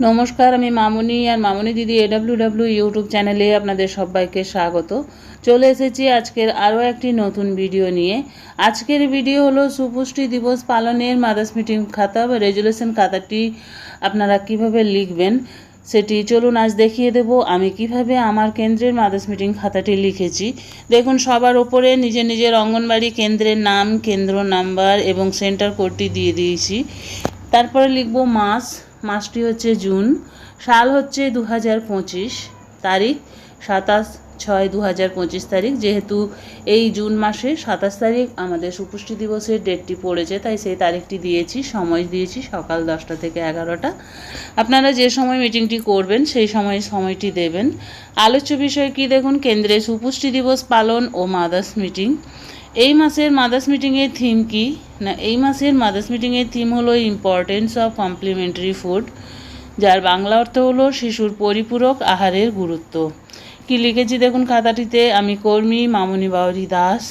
নমস্কার, আমি মামুনি আর মামুনি দিদি এডাব্লিউ ডাব্লিউ ইউটিউব চ্যানেলে আপনাদের সবাইকে স্বাগত। চলে এসেছি আজকের আরও একটি নতুন ভিডিও নিয়ে। আজকের ভিডিও হলো সুপুষ্টি দিবস পালনের মাদার্স মিটিং খাতা বা রেজুলেশন খাতাটি আপনারা কীভাবে লিখবেন সেটি চলুন আজ দেখিয়ে দেব। আমি কীভাবে আমার কেন্দ্রের মাদার্স মিটিং খাতাটি লিখেছি। দেখুন, সবার ওপরে নিজের নিজের অঙ্গনবাড়ি কেন্দ্রের নাম, কেন্দ্র নাম্বার এবং সেন্টার কোডটি দিয়ে দিয়েছি। তারপরে লিখব মাস মাসটি হচ্ছে জুন, সাল হচ্ছে দু হাজার পঁচিশ তারিখ, সাতাশ ছয় দু হাজার পঁচিশ তারিখ। যেহেতু এই জুন মাসে সাতাশ তারিখ আমাদের সুপুষ্টি দিবসের ডেটটি পড়েছে, তাই সেই তারিখটি দিয়েছি, সময় দিয়েছি সকাল দশটা থেকে এগারোটা। আপনারা যে সময় মিটিংটি করবেন, সেই সময় সময়টি দেবেন। আলোচ্য বিষয় কি দেখুন? কেন্দ্রে সুপুষ্টি দিবস পালন ও মাদার্স মিটিং। এই মাসের মাদার্স মিটিংয়ের থিম কি? না, এই মাসের মাদার্স মিটিংয়ের থিম হলো ইম্পর্টেন্স অফ কমপ্লিমেন্টারি ফুড, যার বাংলা অর্থ হলো শিশুর পরিপূরক আহারের গুরুত্ব। কি লিখেছি দেখুন খাতাটিতে? আমি কর্মী মামুনি বাউরি দাস।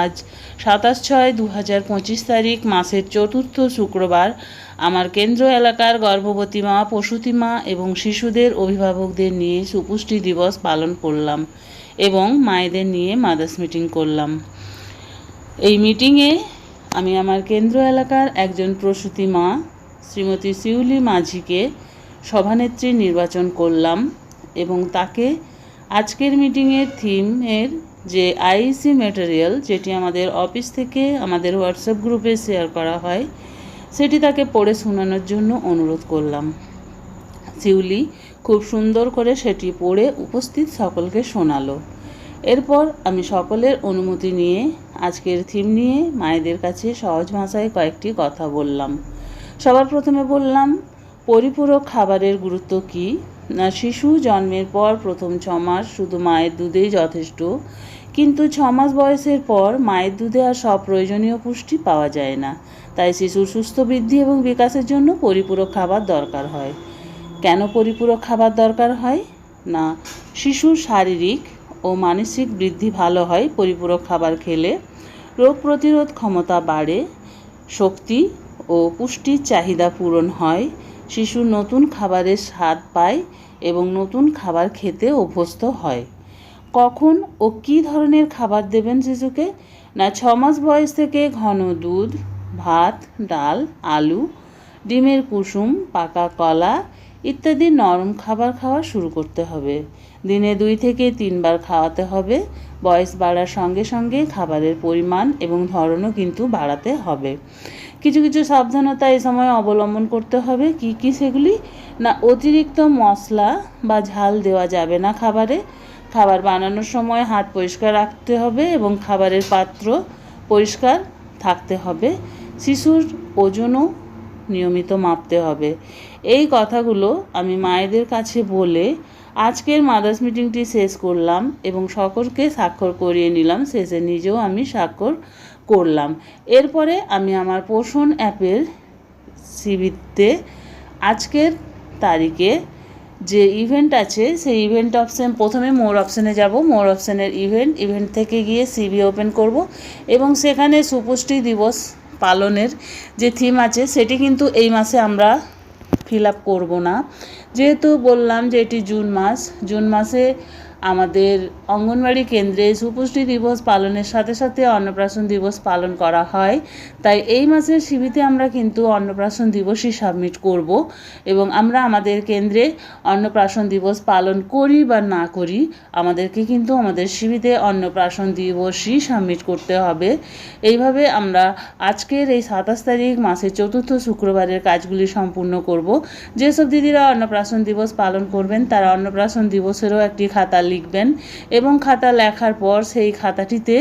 আজ সাতাশ ছয় দু হাজার পঁচিশ তারিখ, মাসের চতুর্থ শুক্রবার। আমার কেন্দ্র এলাকার গর্ভবতী মা, প্রসূতি মা এবং শিশুদের অভিভাবকদের নিয়ে সুপুষ্টি দিবস পালন করলাম এবং মায়েদের নিয়ে মাদার্স মিটিং করলাম। এই মিটিংয়ে আমি আমার কেন্দ্র এলাকার একজন প্রসূতি মা, শ্রীমতী শিউলি মাঝিকে সভানেত্রী নির্বাচন করলাম এবং তাকে আজকের মিটিংয়ের থিমের যে আইসি ম্যাটেরিয়াল যেটি আমাদের অফিস থেকে আমাদের হোয়াটসঅ্যাপ গ্রুপে শেয়ার করা হয়, সেটি তাকে পড়ে শোনানোর জন্য অনুরোধ করলাম। শিউলি খুব সুন্দর করে সেটি পড়ে উপস্থিত সকলকে শোনালো। এরপর আমি সকলের অনুমতি নিয়ে আজকের থিম নিয়ে মায়েদের কাছে সহজ ভাষায় কয়েকটি কথা বললাম। সবার প্রথমে বললাম, পরিপূরক খাবারের গুরুত্ব কী? না, শিশু জন্মের পর প্রথম ছ মাস শুধু মায়ের দুধেই যথেষ্ট, কিন্তু ছ মাস বয়সের পর মায়ের দুধে আর সব প্রয়োজনীয় পুষ্টি পাওয়া যায় না। তাই শিশুর সুস্থ বৃদ্ধি এবং বিকাশের জন্য পরিপূরক খাবার দরকার হয়। কেন পরিপূরক খাবার দরকার হয়? না, শিশুর শারীরিক ও মানসিক বৃদ্ধি ভালো হয় পরিপূরক খাবার খেলে। রোগ প্রতিরোধ ক্ষমতা বাড়ে, শক্তি ও পুষ্টির চাহিদা পূরণ হয়, শিশু নতুন খাবারের স্বাদ পায় এবং নতুন খাবার খেতে অভ্যস্ত হয়। কখন ও কী ধরনের খাবার দেবেন শিশুকে? না, ছ মাস বয়স থেকে ঘন দুধ, ভাত, ডাল, আলু, ডিমের কুসুম, পাকা কলা ইত্যাদি নরম খাবার খাওয়া শুরু করতে হবে। দিনে দুই থেকে তিনবার খাওয়াতে হবে। বয়স বাড়ার সঙ্গে সঙ্গে খাবারের পরিমাণ এবং ধরনও কিন্তু বাড়াতে হবে। কিছু কিছু সাবধানতা এই সময় অবলম্বন করতে হবে। কি কি সেগুলি? না, অতিরিক্ত মশলা বা ঝাল দেওয়া যাবে না খাবারে। খাবার বানানোর সময় হাত পরিষ্কার রাখতে হবে এবং খাবারের পাত্র পরিষ্কার থাকতে হবে। শিশুর ওজনও নিয়মিত মাপতে হবে। এই কথাগুলো আমি মায়েদের কাছে বলে আজকের মাদার্স মিটিংটি শেষ করলাম এবং সকলকে স্বাক্ষর করিয়ে নিলাম। শেষে নিজেও আমি স্বাক্ষর করলাম। এরপরে আমি আমার পোষণ অ্যাপের সিবিতে আজকের তারিখে যে ইভেন্ট আছে, সেই ইভেন্ট অপশান প্রথমে মোর অপশানে যাব। মোর অপশানের ইভেন্ট ইভেন্ট থেকে গিয়ে সিবি ওপেন করব এবং সেখানে সুপুষ্টি দিবস পালনের যে থিম আছে, সেটি কিন্তু এই মাসে আমরা ফিল আপ করব না। যেহেতু বললাম যে এটি জুন মাস, জুন মাসে আমাদের অঙ্গনওয়াড়ি কেন্দ্রে সুপুষ্টি দিবস পালনের সাথে সাথে অন্নপ্রাশন দিবস পালন করা হয়। তাই এই মাসের শিবিতে আমরা কিন্তু অন্নপ্রাশন দিবসই সাবমিট করব এবং আমরা আমাদের কেন্দ্রে অন্নপ্রাশন দিবস পালন করি বা না করি, আমাদেরকে কিন্তু আমাদের শিবিতে অন্নপ্রাশন দিবসই সাবমিট করতে হবে। এইভাবে আমরা আজকের এই সাতাশ তারিখ মাসের চতুর্থ শুক্রবারের কাজগুলি সম্পূর্ণ করব। যেসব দিদিরা অন্নপ্রাশন দিবস পালন করবেন, তারা অন্নপ্রাশন দিবসেরও একটি খাতা লিখবেন এবং খাতা লেখার পর সেই খাতাটিতে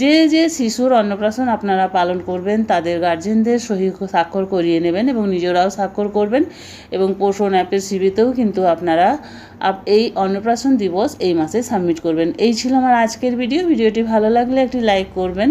যে যে শিশুর অন্নপ্রাশন আপনারা পালন করবেন, তাদের গার্জেনদের সহি স্বাক্ষর করিয়ে নেবেন এবং নিজেরাও স্বাক্ষর করবেন এবং পোষণ অ্যাপের সিবিতেও কিন্তু আপনারা এই অন্নপ্রাশন দিবস এই মাসে সাবমিট করবেন। এই ছিল আমার আজকের ভিডিও ভিডিওটি ভালো লাগলে একটি লাইক করবেন।